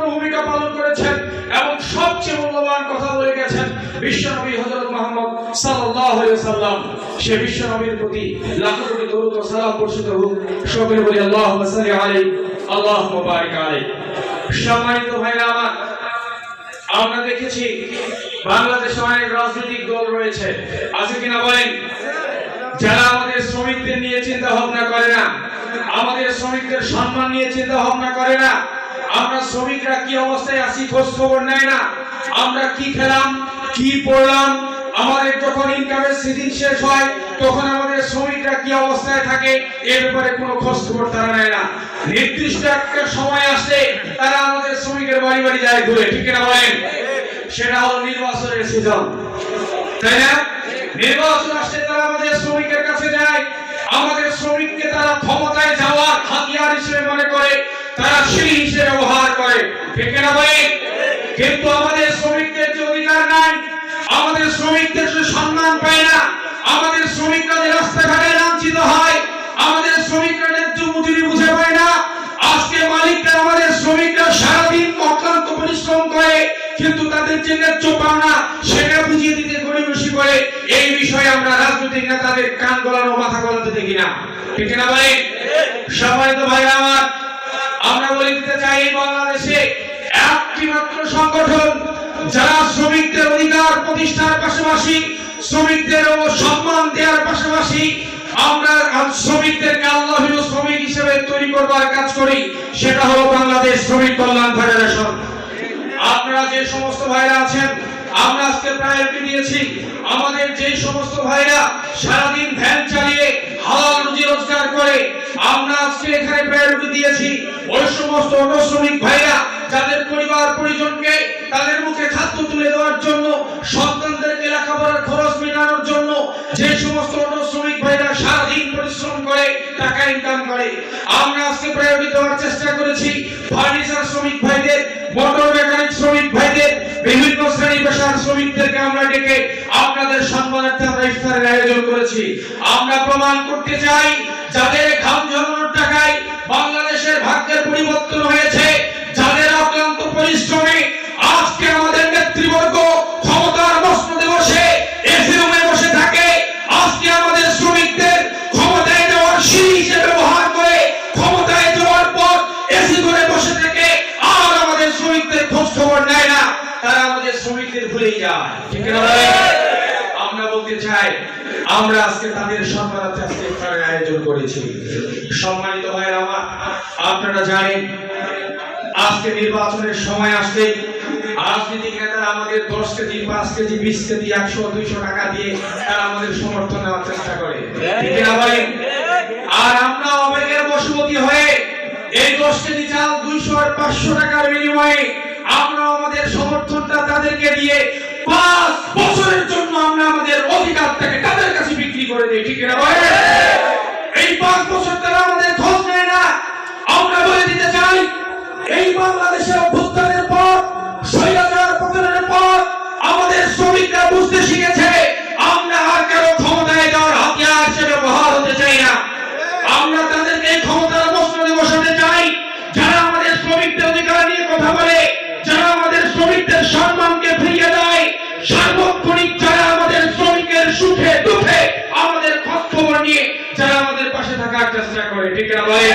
গুরুত্বপূর্ণ ভূমিকা পালন করেছেন এবং সবচেয়ে মূল্যবান কথা বলে গেছেন বিশ্বনবী হযরত মুহাম্মদ আলাইহি সাল্লাম সে বিশ্বনবীর প্রতি কোটি সালাম বর্ষিত হোক। সকলে বলি আলাইহি, আল্লাহুম্মা বারিক আলাইহি। সম্মানিত ভাইরা আমার, আমরা দেখেছি বাংলাদেশে অনেক রাজনৈতিক দল রয়েছে। আছে কিনা বলেন? যারা আমাদের শ্রমিকদের নিয়ে চিন্তা ভাবনা করে না, আমাদের শ্রমিকদের সম্মান নিয়ে চিন্তা ভাবনা করে না আমরা শ্রমিকরা কি অবস্থায় আছি খোঁজ খবর নেয় না। আমরা কি খেলাম, কি পড়লাম, আমাদের যখন ইনকামের সিজন শেষ হয়, তখন আমাদের শ্রমিকরা কি অবস্থায় থাকে এর ব্যাপারে কোনো খোঁজ খবর তারা নেয় না। নির্দিষ্ট একটা সময় আসলে তারা আমাদের শ্রমিকের বাড়ি বাড়ি যায় ঘুরে, ঠিক না বলেন? সেটা হলো নির্বাচনের সিজন তাই না? নির্বাচন আসলে তারা আমাদের শ্রমিকের কাছে যায়। আমাদের শ্রমিককে তারা ক্ষমতায় যাওয়ার হাতিয়ার হিসেবে মনে করে। তারা সেই হিসেবে ব্যবহার করে। ঠিক না ভাই কিন্তু আমাদের শ্রমিকদের যে অধিকার নাই, আমাদের শ্রমিকদের যে সম্মান পায় না, আমাদের শ্রমিকরা যে রাস্তাঘাটে লাঞ্ছিত হয়, আমাদের শ্রমিকরা ন্যায্য মজুরি বুঝে পায় না। আজকে মালিকরা আমাদের শ্রমিকরা সারাদিন অক্লান্ত পরিশ্রম করে, কিন্তু তাদের যে ন্যায্য পাওনা, সেটা বুঝিয়ে দিতে গরিবসি করে। এই বিষয়ে আমরা রাজনৈতিক নেতাদের কান গলানো, মাথা গলাতে দেখি না। ঠিক না ভাই সম্মানিত ভাইরা আমার আমরা বলে দিতে চাই বাংলাদেশে একটি মাত্র সংগঠন, যারা শ্রমিকদের অধিকার প্রতিষ্ঠার পাশাপাশি শ্রমিকদের ও সম্মান দেওয়ার পাশাপাশি আমরা শ্রমিকদেরকে আল্লাহ শ্রমিক হিসেবে তৈরি করবার কাজ করি, সেটা হলো বাংলাদেশ শ্রমিক কল্যাণ ফেডারেশন। আপনারা যে সমস্ত ভাইরা আছেন, আমরা আজকে প্রায়োরিটি দিয়েছি, আমাদের যে সমস্ত ভাইরা সারাদিন ভ্যান চালিয়ে আমরা আজকে এখানে প্রায়োরিটি দিয়েছি ওই সমস্ত অটো শ্রমিক ভাইরা, যাদের পরিবার পরিজনকে তাদের মুখে খাদ্য তুলে দেওয়ার জন্য, সন্তানদেরকে লেখাপড়ার খরচ মেটানোর জন্য যে সমস্ত অটো শ্রমিক ভাইরা সারাদিন পরিশ্রম করে, টাকা ইনকাম করে। আমরা আজকে প্রায়োরিটি দেওয়ার চেষ্টা করেছি ফার্নিচার শ্রমিক ভাইদের মোটর মেকানিক শ্রমিক ভাইদের, বিভিন্ন শ্রেণি পেশার শ্রমিকদেরকে আমরা ডেকে আপনাদের সম্মানার্থে আমরা ইফতারের আয়োজন করেছি। আমরা প্রমাণ করতে চাই যাদের ঘাম ঝরানোর টাকায় বাংলাদেশের ভাগ্যের পরিবর্তন হয়েছে, যাদের অক্লান্ত পরিশ্রমে আজকে আমাদের নেতৃবর্গ ক্ষমতায় যাওয়ার পর এসি করে বসে থেকে আর আমাদের শ্রমিকদের খোঁজ খবর নেয় না, তারা আমাদের শ্রমিকদের ভুলেই যায়। ঠিক না আমরা চাই, আমরা আজকে তাদের সম্মানার্থে আজকে আয়োজন করেছি। সম্মানিত ভাইয়ের আমার আপনারা জানেন, আজকে নির্বাচনের সময় আর আমরা হয়ে এই দশ কেজি দুইশো আর পাঁচশো টাকার বিনিময়ে আমরা আমাদের সমর্থনটা তাদেরকে দিয়ে পাঁচ বছরের জন্য আমরা আমাদের অধিকারটাকে তাদের কাছে বিক্রি করে দিই ঠিক না ভাই এই পাঁচ বছর তারা আমাদের খোঁজ নেয় না আমরা বলে দিতে চাই এই বাংলাদেশের অভ্যুত্থানের পর, স্বৈরাচার পতনের পর আমাদের শ্রমিকরা বুঝতে শিখেছে, আমরা আর কারও ক্ষমতায় যাওয়ার হাতিয়ার হিসেবে ব্যবহার হতে চাই না। আমরা তাদেরকে ক্ষমতার মসনদে বসাতে চাই, যারা আমাদের শ্রমিকদের অধিকার নিয়ে কথা বলে, যারা আমাদের শ্রমিকদের সম্মানকে ফিরিয়ে দেয়, সার্বক্ষণিক যারা আমাদের শ্রমিকের সুখে দুঃখে আমাদের খোঁজ খবর নিয়ে, যারা আমাদের পাশে থাকার চেষ্টা করে, ঠিক না বলে